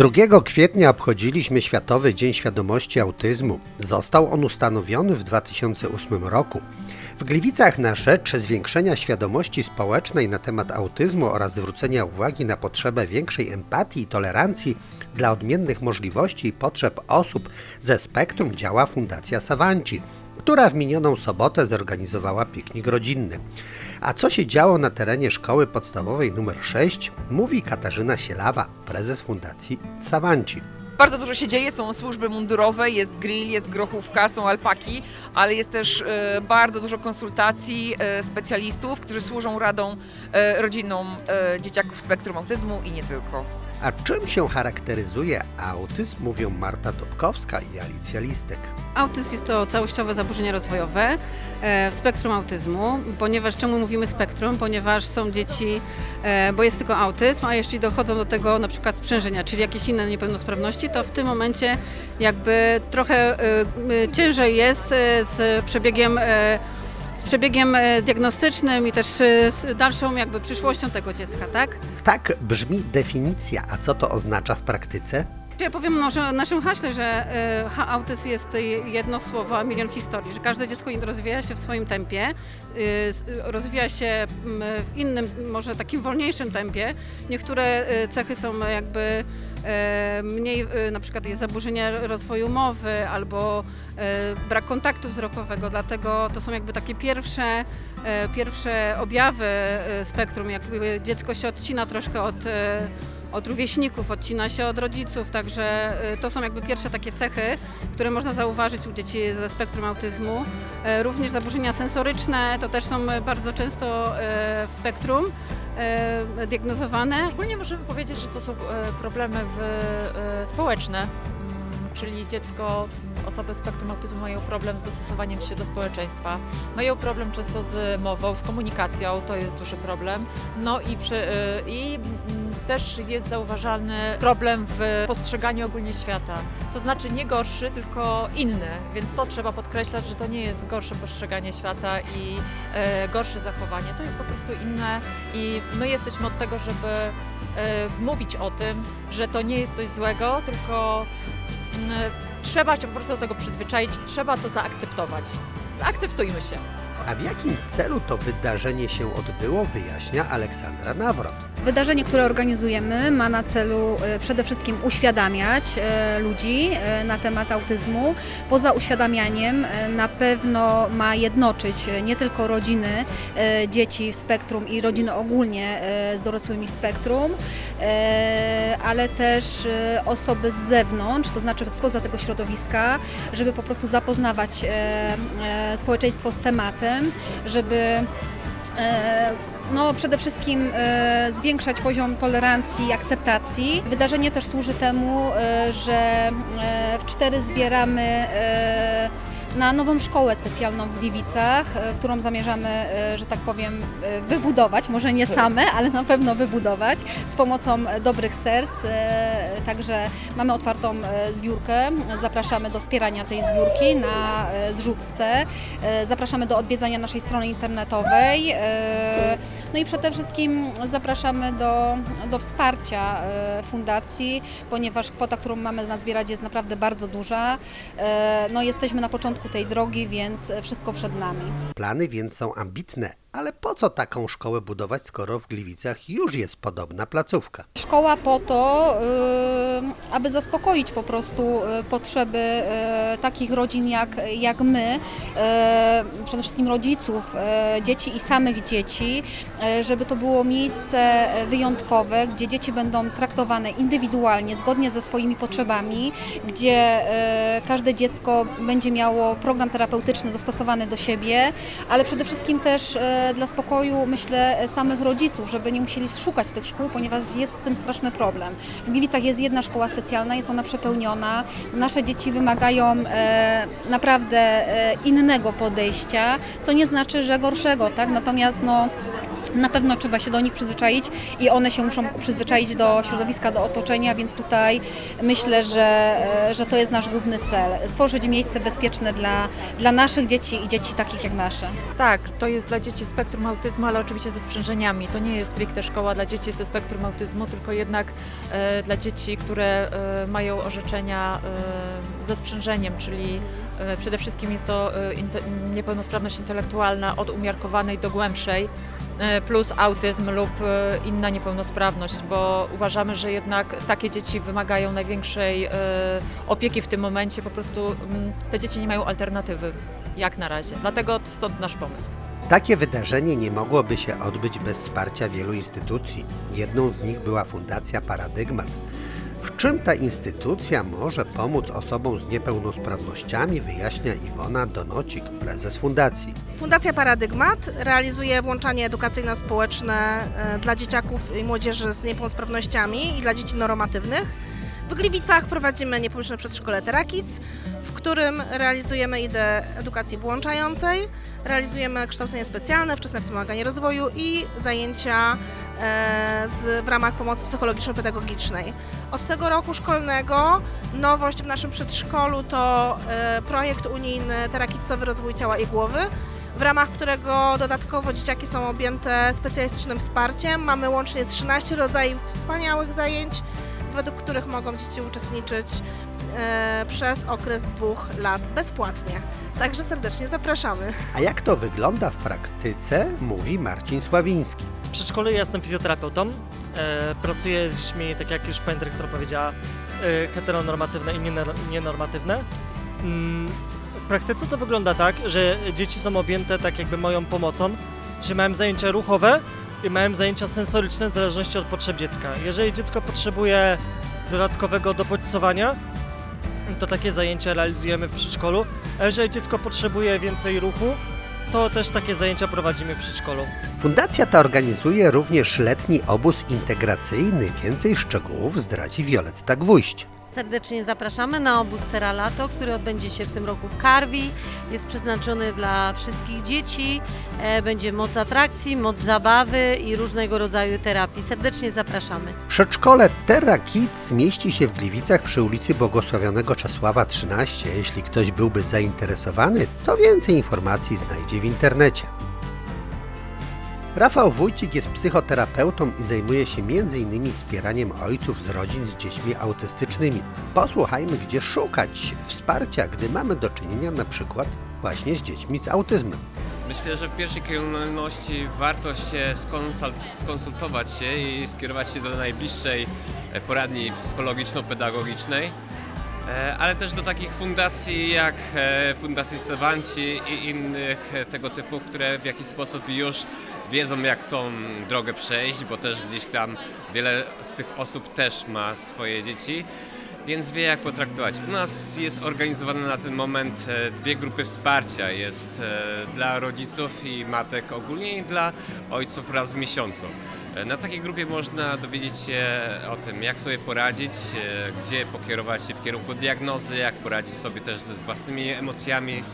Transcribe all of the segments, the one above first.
2 kwietnia obchodziliśmy Światowy Dzień Świadomości Autyzmu. Został on ustanowiony w 2008 roku. W Gliwicach na rzecz zwiększenia świadomości społecznej na temat autyzmu oraz zwrócenia uwagi na potrzebę większej empatii i tolerancji dla odmiennych możliwości i potrzeb osób ze spektrum działa Fundacja Savanci, która w minioną sobotę zorganizowała piknik rodzinny. A co się działo na terenie szkoły podstawowej nr 6, mówi Katarzyna Sielawa, prezes Fundacji Savanci. Bardzo dużo się dzieje, są służby mundurowe, jest grill, jest grochówka, są alpaki, ale jest też e, bardzo dużo konsultacji e, specjalistów, którzy służą radą e, rodzinom e, dzieciaków spektrum autyzmu i nie tylko. A czym się charakteryzuje autyzm, mówią Marta Dobkowska i Alicja Listek. Autyzm jest to całościowe zaburzenie rozwojowe e, w spektrum autyzmu, ponieważ czemu mówimy spektrum? Ponieważ są dzieci, e, bo jest tylko autyzm, a jeśli dochodzą do tego na przykład sprzężenia, czyli jakieś inne niepełnosprawności, to w tym momencie jakby trochę e, ciężej jest z przebiegiem z przebiegiem e, diagnostycznym i też e, z dalszą jakby przyszłością tego dziecka, tak? Tak brzmi definicja, a co to oznacza w praktyce? Ja powiem może o naszym haśle, że e, autyzm jest jedno słowo, a milion historii, że każde dziecko rozwija się w swoim tempie, e, rozwija się m, w innym, może takim wolniejszym tempie. Niektóre cechy są jakby mniej, e, na przykład jest zaburzenie rozwoju mowy albo e, brak kontaktu wzrokowego, dlatego to są jakby takie pierwsze, e, pierwsze objawy e, spektrum, jakby dziecko się odcina troszkę od e, od rówieśników, odcina się od rodziców, także y, to są jakby pierwsze takie cechy, które można zauważyć u dzieci ze spektrum autyzmu. E, Również zaburzenia sensoryczne to też są bardzo często e, w spektrum e, diagnozowane. Ogólnie możemy powiedzieć, że to są problemy w, społeczne, Mm, czyli dziecko, osoby z spektrum autyzmu mają problem z dostosowaniem się do społeczeństwa, mają problem często z mową, z komunikacją, to jest duży problem. No i, przy, i też jest zauważalny problem w postrzeganiu ogólnie świata. To znaczy nie gorszy, tylko inny, więc to trzeba podkreślać, że to nie jest gorsze postrzeganie świata i e, gorsze zachowanie, to jest po prostu inne i my jesteśmy od tego, żeby e, mówić o tym, że to nie jest coś złego, tylko mm, trzeba się po prostu do tego przyzwyczaić, trzeba to zaakceptować. Akceptujmy się. A w jakim celu to wydarzenie się odbyło, wyjaśnia Aleksandra Nawrot. Wydarzenie, które organizujemy, ma na celu e, przede wszystkim uświadamiać e, ludzi e, na temat autyzmu. Poza uświadamianiem na pewno ma jednoczyć nie tylko rodziny dzieci w spektrum i rodziny ogólnie z dorosłymi w spektrum, ale też osoby z zewnątrz, to znaczy spoza tego środowiska, żeby po prostu zapoznawać społeczeństwo z tematem, żeby E, No, przede wszystkim e, zwiększać poziom tolerancji i akceptacji. Wydarzenie też służy temu, e, że w cztery zbieramy na nową szkołę specjalną w Gliwicach, e, którą zamierzamy, e, że tak powiem, e, wybudować. Może nie same, ale na pewno wybudować z pomocą dobrych serc. Także mamy otwartą zbiórkę. Zapraszamy do wspierania tej zbiórki na zrzutce. Zapraszamy do odwiedzania naszej strony internetowej. No i przede wszystkim zapraszamy do, do wsparcia e, fundacji, ponieważ kwota, którą mamy nazbierać jest naprawdę bardzo duża. E, No jesteśmy na początku tej drogi, więc wszystko przed nami. Plany więc są ambitne, ale po co taką szkołę budować, skoro w Gliwicach już jest podobna placówka? Szkoła po to, y, aby zaspokoić po prostu y, potrzeby y, takich rodzin jak, jak my, przede wszystkim rodziców, dzieci i samych dzieci, żeby to było miejsce wyjątkowe, gdzie dzieci będą traktowane indywidualnie, zgodnie ze swoimi potrzebami, gdzie każde dziecko będzie miało program terapeutyczny dostosowany do siebie, ale przede wszystkim też dla spokoju, myślę, samych rodziców, żeby nie musieli szukać tych szkół, ponieważ jest z tym straszny problem. W Gliwicach jest jedna szkoła specjalna, jest ona przepełniona. Nasze dzieci wymagają e, naprawdę e, innego podejścia, co nie znaczy, że gorszego, tak? Natomiast no, na pewno trzeba się do nich przyzwyczaić i one się muszą przyzwyczaić do środowiska, do otoczenia, więc tutaj myślę, że, e, że to jest nasz główny cel. Stworzyć miejsce bezpieczne dla, dla naszych dzieci i dzieci takich jak nasze. Tak, to jest dla dzieci spektrum autyzmu, ale oczywiście ze sprzężeniami. To nie jest stricte szkoła dla dzieci ze spektrum autyzmu, tylko jednak e, dla dzieci, które e, mają orzeczenia e, ze sprzężeniem, czyli e, przede wszystkim jest to e, inte, niepełnosprawność intelektualna od umiarkowanej do głębszej, plus autyzm lub e, inna niepełnosprawność, bo uważamy, że jednak takie dzieci wymagają największej e, opieki w tym momencie. Po prostu mm, te dzieci nie mają alternatywy, jak na razie. Dlatego stąd nasz pomysł. Takie wydarzenie nie mogłoby się odbyć bez wsparcia wielu instytucji. Jedną z nich była Fundacja Paradygmat. W czym ta instytucja może pomóc osobom z niepełnosprawnościami, wyjaśnia Iwona Donocik, prezes fundacji. Fundacja Paradygmat realizuje włączanie edukacyjno-społeczne e, dla dzieciaków i młodzieży z niepełnosprawnościami i dla dzieci normatywnych. W Gliwicach prowadzimy niepubliczne przedszkole Terakic, w którym realizujemy ideę edukacji włączającej, realizujemy kształcenie specjalne, wczesne wspomaganie rozwoju i zajęcia e, w ramach pomocy psychologiczno-pedagogicznej. Od tego roku szkolnego nowość w naszym przedszkolu to e, projekt unijny Terakicowy Rozwój Ciała i Głowy, w ramach którego dodatkowo dzieciaki są objęte specjalistycznym wsparciem. Mamy łącznie 13 rodzajów wspaniałych zajęć, według których mogą dzieci uczestniczyć e, przez okres dwóch lat bezpłatnie. Także serdecznie zapraszamy. A jak to wygląda w praktyce, mówi Marcin Sławiński. W przedszkolu ja jestem fizjoterapeutą. E, pracuję z dziećmi, tak jak już pani dyrektor powiedziała, e, heteronormatywne i nienor- nienormatywne. Praktyce to wygląda tak, że dzieci są objęte tak jakby moją pomocą, że mają zajęcia ruchowe i mają zajęcia sensoryczne w zależności od potrzeb dziecka. Jeżeli dziecko potrzebuje dodatkowego dopodźcowania, to takie zajęcia realizujemy w przedszkolu, a jeżeli dziecko potrzebuje więcej ruchu, to też takie zajęcia prowadzimy w przedszkolu. Fundacja ta organizuje również letni obóz integracyjny. Więcej szczegółów zdradzi Wioletta Gwóźdź. Serdecznie zapraszamy na obóz Terra Lato, który odbędzie się w tym roku w Karwi. Jest przeznaczony dla wszystkich dzieci. E, Będzie moc atrakcji, moc zabawy i różnego rodzaju terapii. Serdecznie zapraszamy. Przedszkole Terra Kids mieści się w Gliwicach przy ulicy Błogosławionego Czesława 13. Jeśli ktoś byłby zainteresowany, to więcej informacji znajdzie w internecie. Rafał Wójcik jest psychoterapeutą i zajmuje się m.in. wspieraniem ojców z rodzin z dziećmi autystycznymi. Posłuchajmy, gdzie szukać wsparcia, gdy mamy do czynienia na przykład właśnie z dziećmi z autyzmem. Myślę, że w pierwszej kolejności warto się skonsult- skonsultować się i skierować się do najbliższej poradni psychologiczno-pedagogicznej, e, ale też do takich fundacji jak e, Fundacji Sewanci i innych tego typu, które w jakiś sposób już wiedzą jak tą drogę przejść, bo też gdzieś tam wiele z tych osób też ma swoje dzieci więc wie jak potraktować. U nas jest organizowane na ten moment e, dwie grupy wsparcia. Jest e, dla rodziców i matek ogólnie i dla ojców raz w miesiącu. E, Na takiej grupie można dowiedzieć się o tym, jak sobie poradzić, gdzie pokierować się w kierunku diagnozy, jak poradzić sobie też z własnymi emocjami,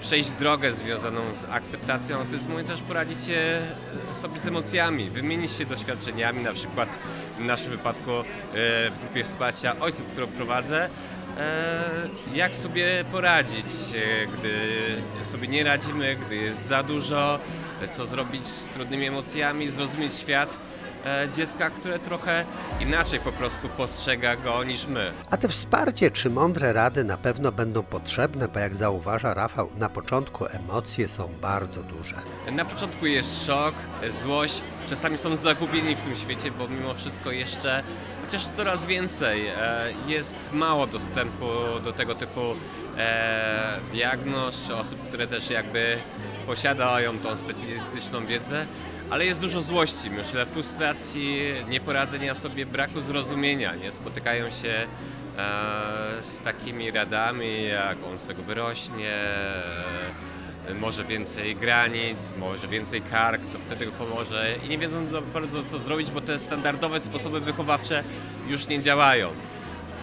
przejść drogę związaną z akceptacją autyzmu i też poradzić się e, sobie z emocjami, wymienić się doświadczeniami, na przykład w naszym wypadku e, w grupie wsparcia ojców, którą prowadzę, e, jak sobie poradzić, gdy sobie nie radzimy, gdy jest za dużo, co zrobić z trudnymi emocjami, zrozumieć świat dziecka, które trochę inaczej po prostu postrzega go niż my. A te wsparcie czy mądre rady na pewno będą potrzebne, bo jak zauważa Rafał, na początku emocje są bardzo duże. Na początku jest szok, złość, czasami są zagubieni w tym świecie, bo mimo wszystko jeszcze, chociaż coraz więcej, e, jest mało dostępu do tego typu e, diagnoz, czy osób, które też jakby posiadają tą specjalistyczną wiedzę, ale jest dużo złości, myślę, frustracji, nieporadzenia sobie, braku zrozumienia, nie? Spotykają się e, z takimi radami, jak on z tego wyrośnie, e, może więcej granic, może więcej kark, to wtedy pomoże i nie wiedzą bardzo co zrobić, bo te standardowe sposoby wychowawcze już nie działają.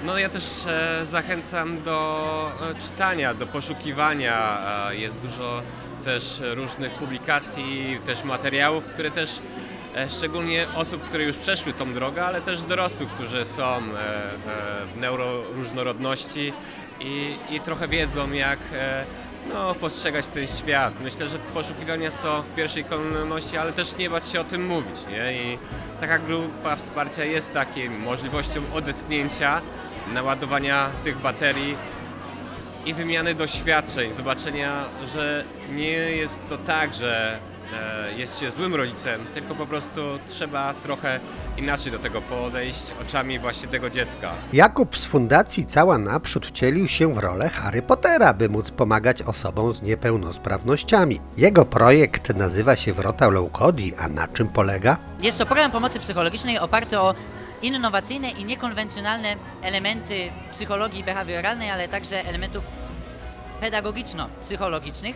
No ja też e, zachęcam do e, czytania, do poszukiwania. E, jest dużo też różnych publikacji, też materiałów, które też e, szczególnie osób, które już przeszły tą drogę, ale też dorosłych, którzy są e, e, w neuroróżnorodności i, i trochę wiedzą, jak no, postrzegać ten świat. Myślę, że poszukiwania są w pierwszej kolejności, ale też nie bać się o tym mówić. Nie? I taka grupa wsparcia jest taką możliwością odetchnięcia, naładowania tych baterii i wymiany doświadczeń, zobaczenia, że nie jest to tak, że e, jest się złym rodzicem, tylko po prostu trzeba trochę inaczej do tego podejść oczami właśnie tego dziecka. Jakub z Fundacji Cała Naprzód wcielił się w rolę Harry Pottera, by móc pomagać osobom z niepełnosprawnościami. Jego projekt nazywa się Wrota Leukodii, a na czym polega? Jest to program pomocy psychologicznej oparty o innowacyjne i niekonwencjonalne elementy psychologii behawioralnej, ale także elementów pedagogiczno-psychologicznych,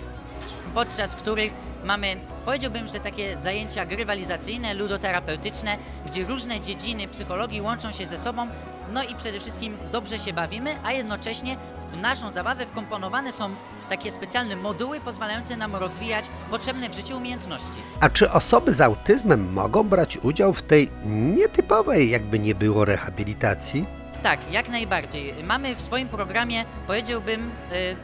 podczas których mamy, powiedziałbym, że takie zajęcia grywalizacyjne, ludoterapeutyczne, gdzie różne dziedziny psychologii łączą się ze sobą, no i przede wszystkim dobrze się bawimy, a jednocześnie w naszą zabawę wkomponowane są takie specjalne moduły pozwalające nam rozwijać potrzebne w życiu umiejętności. A czy osoby z autyzmem mogą brać udział w tej nietypowej, jakby nie było, rehabilitacji? Tak, jak najbardziej. Mamy w swoim programie, powiedziałbym, y,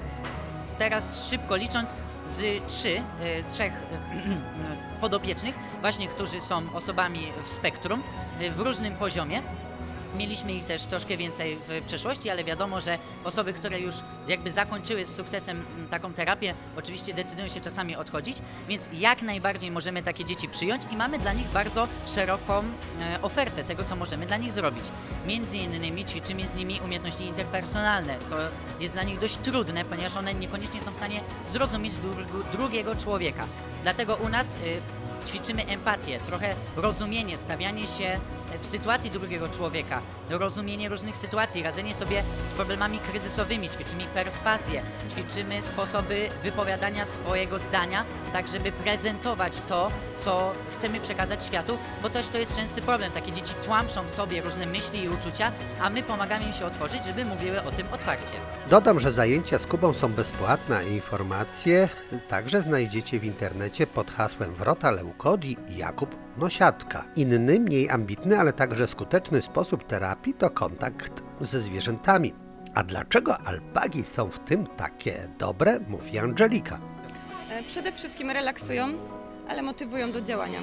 teraz szybko licząc, z trzy, y, trzech y, podopiecznych, właśnie którzy są osobami w spektrum, w różnym poziomie. Mieliśmy ich też troszkę więcej w przeszłości, ale wiadomo, że osoby, które już jakby zakończyły z sukcesem mm, taką terapię, oczywiście decydują się czasami odchodzić, więc jak najbardziej możemy takie dzieci przyjąć i mamy dla nich bardzo szeroką e, ofertę tego, co możemy dla nich zrobić. Między innymi ćwiczymy z nimi umiejętności interpersonalne, co jest dla nich dość trudne, ponieważ one niekoniecznie są w stanie zrozumieć dru- drugiego człowieka. Dlatego u nas y, ćwiczymy empatię, trochę rozumienie, stawianie się w sytuacji drugiego człowieka, rozumienie różnych sytuacji, radzenie sobie z problemami kryzysowymi, ćwiczymy perswazję, ćwiczymy sposoby wypowiadania swojego zdania, tak żeby prezentować to, co chcemy przekazać światu, bo też to jest częsty problem. Takie dzieci tłamszą w sobie różne myśli i uczucia, a my pomagamy im się otworzyć, żeby mówiły o tym otwarcie. Dodam, że zajęcia z Kubą są bezpłatne, informacje także znajdziecie w internecie pod hasłem Wrota Leukodii Jakub Nosiatka. Inny, mniej ambitny, ale także skuteczny sposób terapii to kontakt ze zwierzętami. A dlaczego alpagi są w tym takie dobre, mówi Angelika. E, Przede wszystkim relaksują, ale motywują do działania.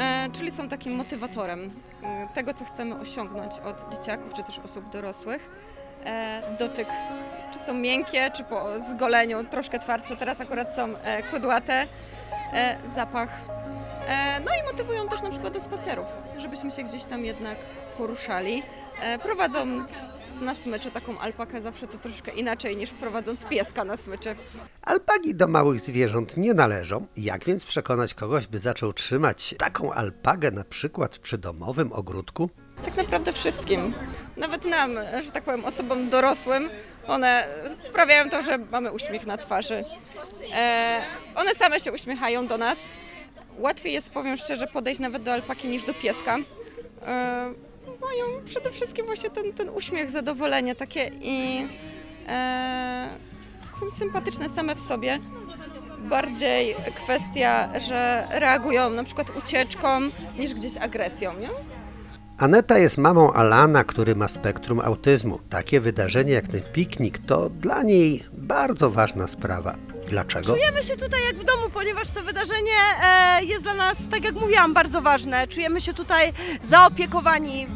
E, Czyli są takim motywatorem e, tego, co chcemy osiągnąć od dzieciaków czy też osób dorosłych. Dotyk, czy są miękkie, czy po zgoleniu troszkę twardsze, teraz akurat są kudłate. Zapach. E, No i motywują też na przykład do spacerów, żebyśmy się gdzieś tam jednak poruszali. E, Prowadzą na smyczy taką alpakę zawsze to troszkę inaczej niż prowadząc pieska na smyczy. Alpagi do małych zwierząt nie należą. Jak więc przekonać kogoś, by zaczął trzymać taką alpagę na przykład przy domowym ogródku? Tak naprawdę wszystkim. Nawet nam, że tak powiem, osobom dorosłym, one sprawiają to, że mamy uśmiech na twarzy. E, one same się uśmiechają do nas. Łatwiej jest, powiem szczerze, podejść nawet do alpaki niż do pieska. E, mają przede wszystkim właśnie ten, ten uśmiech, zadowolenie takie i e, są sympatyczne same w sobie. Bardziej kwestia, że reagują na przykład ucieczką niż gdzieś agresją, nie? Aneta jest mamą Alana, który ma spektrum autyzmu. Takie wydarzenie jak ten piknik to dla niej bardzo ważna sprawa. Dlaczego? Czujemy się tutaj jak w domu, ponieważ to wydarzenie e, jest dla nas, tak jak mówiłam, bardzo ważne. Czujemy się tutaj zaopiekowani,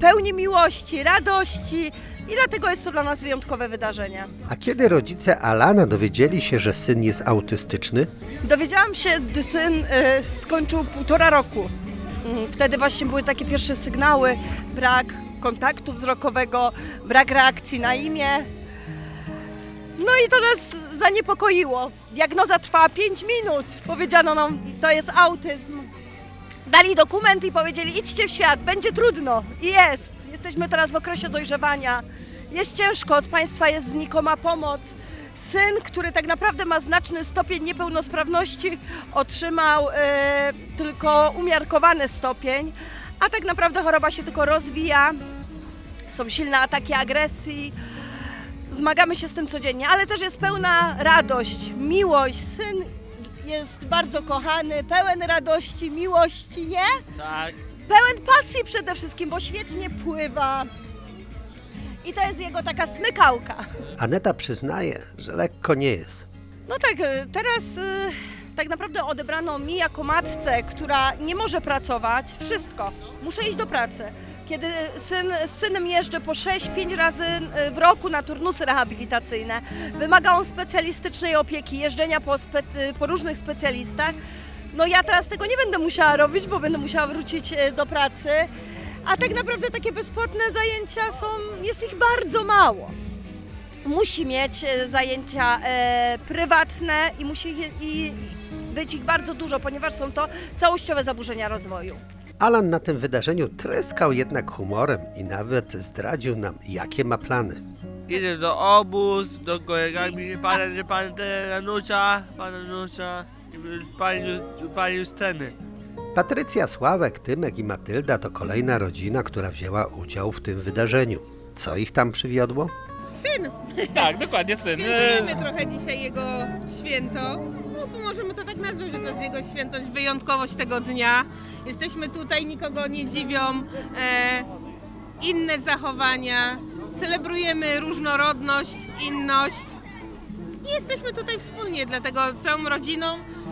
pełni miłości, radości i dlatego jest to dla nas wyjątkowe wydarzenie. A kiedy rodzice Alana dowiedzieli się, że syn jest autystyczny, Dowiedziałam się, gdy syn e, skończył półtora roku. Mm, Wtedy właśnie były takie pierwsze sygnały, brak kontaktu wzrokowego, brak reakcji na imię. No i to nas zaniepokoiło. Diagnoza trwa 5 minut. Powiedziano nam, to jest autyzm. Dali dokument i powiedzieli, idźcie w świat, będzie trudno. I jest. Jesteśmy teraz w okresie dojrzewania. Jest ciężko, od państwa jest znikoma pomoc. Syn, który tak naprawdę ma znaczny stopień niepełnosprawności, otrzymał e, tylko umiarkowany stopień, a tak naprawdę choroba się tylko rozwija. Są silne ataki agresji, zmagamy się z tym codziennie, ale też jest pełna radość, miłość. Syn jest bardzo kochany, pełen radości, miłości, nie? Tak. Pełen pasji przede wszystkim, bo świetnie pływa. I to jest jego taka smykałka. Aneta przyznaje, że lekko nie jest. No tak, e, teraz e, tak naprawdę odebrano mi jako matce, która nie może pracować, wszystko. Muszę iść do pracy. Kiedy syn, z synem jeżdżę po 6-5 razy e, w roku na turnusy rehabilitacyjne, wymaga on specjalistycznej opieki, jeżdżenia po, spe, po różnych specjalistach. No ja teraz tego nie będę musiała robić, bo będę musiała wrócić e, do pracy. A tak naprawdę takie bezpłatne zajęcia są, jest ich bardzo mało musi mieć e, zajęcia e, prywatne i musi je- i być ich bardzo dużo, ponieważ są to całościowe zaburzenia rozwoju. Alan na tym wydarzeniu tryskał jednak humorem i nawet zdradził nam, jakie ma plany. Idę do obóz, do kolegami pana, pana Danusia, pana Danusia i pani, pani Sceny. Patrycja, Sławek, Tymek i Matylda to kolejna rodzina, która wzięła udział w tym wydarzeniu. Co ich tam przywiodło? Syn! Tak, dokładnie syn. Świętujemy trochę dzisiaj jego święto. No, bo możemy to tak nazwać, że to jest jego świętość, wyjątkowość tego dnia. Jesteśmy tutaj, nikogo nie dziwią e, inne zachowania. Celebrujemy różnorodność, inność. I jesteśmy tutaj wspólnie, dlatego całą rodziną.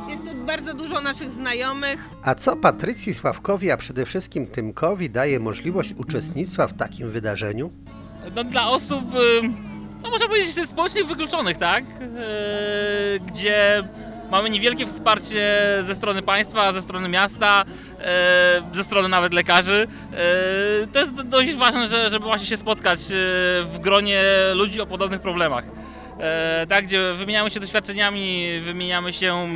Jest tu bardzo dużo naszych znajomych. A co Patrycji, Sławkowi, a przede wszystkim Tymkowi daje możliwość uczestnictwa w takim wydarzeniu? No dla osób, y, no można powiedzieć, że społecznie wykluczonych, tak? Y, Gdzie mamy niewielkie wsparcie ze strony państwa, ze strony miasta, y, ze strony nawet lekarzy. Y, To jest dość ważne, że- żeby właśnie się spotkać y, w gronie ludzi o podobnych problemach. E, tak, gdzie wymieniamy się doświadczeniami, wymieniamy się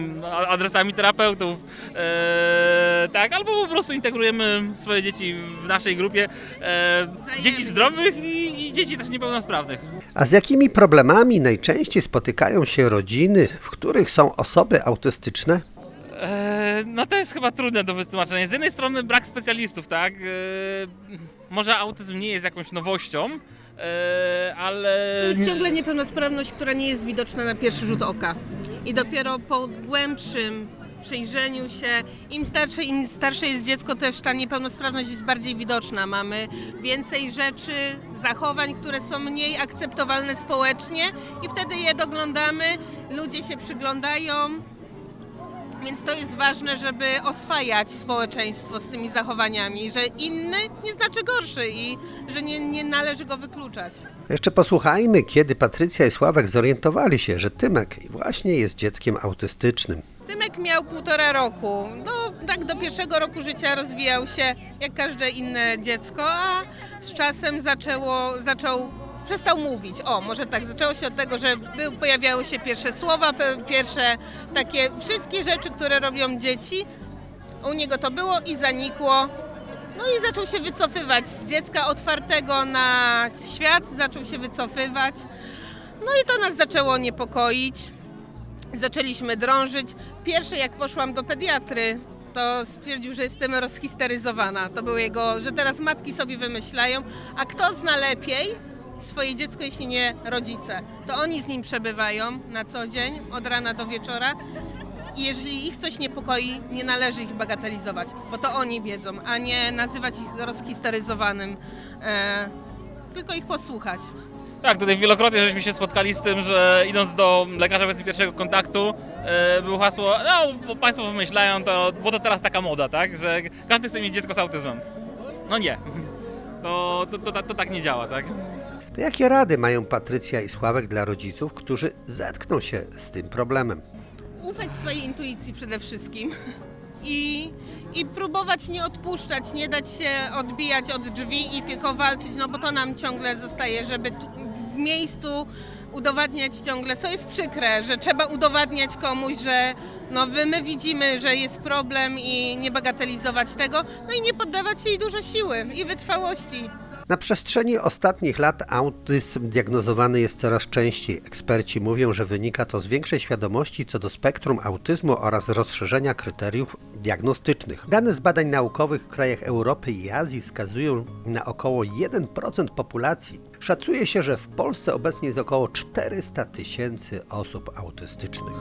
adresami terapeutów, e, tak, albo po prostu integrujemy swoje dzieci w naszej grupie, e, dzieci zdrowych i, i dzieci też niepełnosprawnych. A z jakimi problemami najczęściej spotykają się rodziny, w których są osoby autystyczne? E, no to jest chyba trudne do wytłumaczenia. Z jednej strony brak specjalistów, tak, e, może autyzm nie jest jakąś nowością, ale... To jest ciągle niepełnosprawność, która nie jest widoczna na pierwszy rzut oka. I dopiero po głębszym przyjrzeniu się, im starsze, im starsze jest dziecko, też ta niepełnosprawność jest bardziej widoczna. Mamy więcej rzeczy, zachowań, które są mniej akceptowalne społecznie i wtedy je doglądamy, ludzie się przyglądają. Więc to jest ważne, żeby oswajać społeczeństwo z tymi zachowaniami, że inny nie znaczy gorszy i że nie, nie należy go wykluczać. Jeszcze posłuchajmy, kiedy Patrycja i Sławek zorientowali się, że Tymek właśnie jest dzieckiem autystycznym. Tymek miał półtora roku. No, tak do pierwszego roku życia rozwijał się jak każde inne dziecko, a z czasem zaczęło, zaczął, przestał mówić. O, może tak, zaczęło się od tego, że był, pojawiały się pierwsze słowa, pierwsze takie wszystkie rzeczy, które robią dzieci. U niego to było i zanikło. No i zaczął się wycofywać z dziecka otwartego na świat, zaczął się wycofywać. No i to nas zaczęło niepokoić. Zaczęliśmy drążyć. Pierwsze jak poszłam do pediatry, to stwierdził, że jestem rozhisteryzowana. To było jego, że teraz matki sobie wymyślają, a kto zna lepiej swoje dziecko, jeśli nie rodzice? To oni z nim przebywają na co dzień, od rana do wieczora. I jeżeli ich coś niepokoi, nie należy ich bagatelizować, bo to oni wiedzą, a nie nazywać ich rozhisteryzowanym, e, tylko ich posłuchać. Tak, tutaj wielokrotnie żeśmy się spotkali z tym, że idąc do lekarza bez pierwszego kontaktu, e, było hasło, no bo Państwo wymyślają to, bo to teraz taka moda, tak, że każdy chce mieć dziecko z autyzmem. No nie, to, to, to, to tak nie działa, tak. To jakie rady mają Patrycja i Sławek dla rodziców, którzy zetkną się z tym problemem? ufać swojej intuicji przede wszystkim i, i próbować nie odpuszczać, nie dać się odbijać od drzwi i tylko walczyć, no bo to nam ciągle zostaje, żeby w miejscu udowadniać ciągle, co jest przykre, że trzeba udowadniać komuś, że no my, my widzimy, że jest problem i nie bagatelizować tego, no i nie poddawać i dużo siły i wytrwałości. Na przestrzeni ostatnich lat autyzm diagnozowany jest coraz częściej. Eksperci mówią, że wynika to z większej świadomości co do spektrum autyzmu oraz rozszerzenia kryteriów diagnostycznych. Dane z badań naukowych w krajach Europy i Azji wskazują na około 1% populacji Szacuje się, że w Polsce obecnie jest około 400 tysięcy osób autystycznych.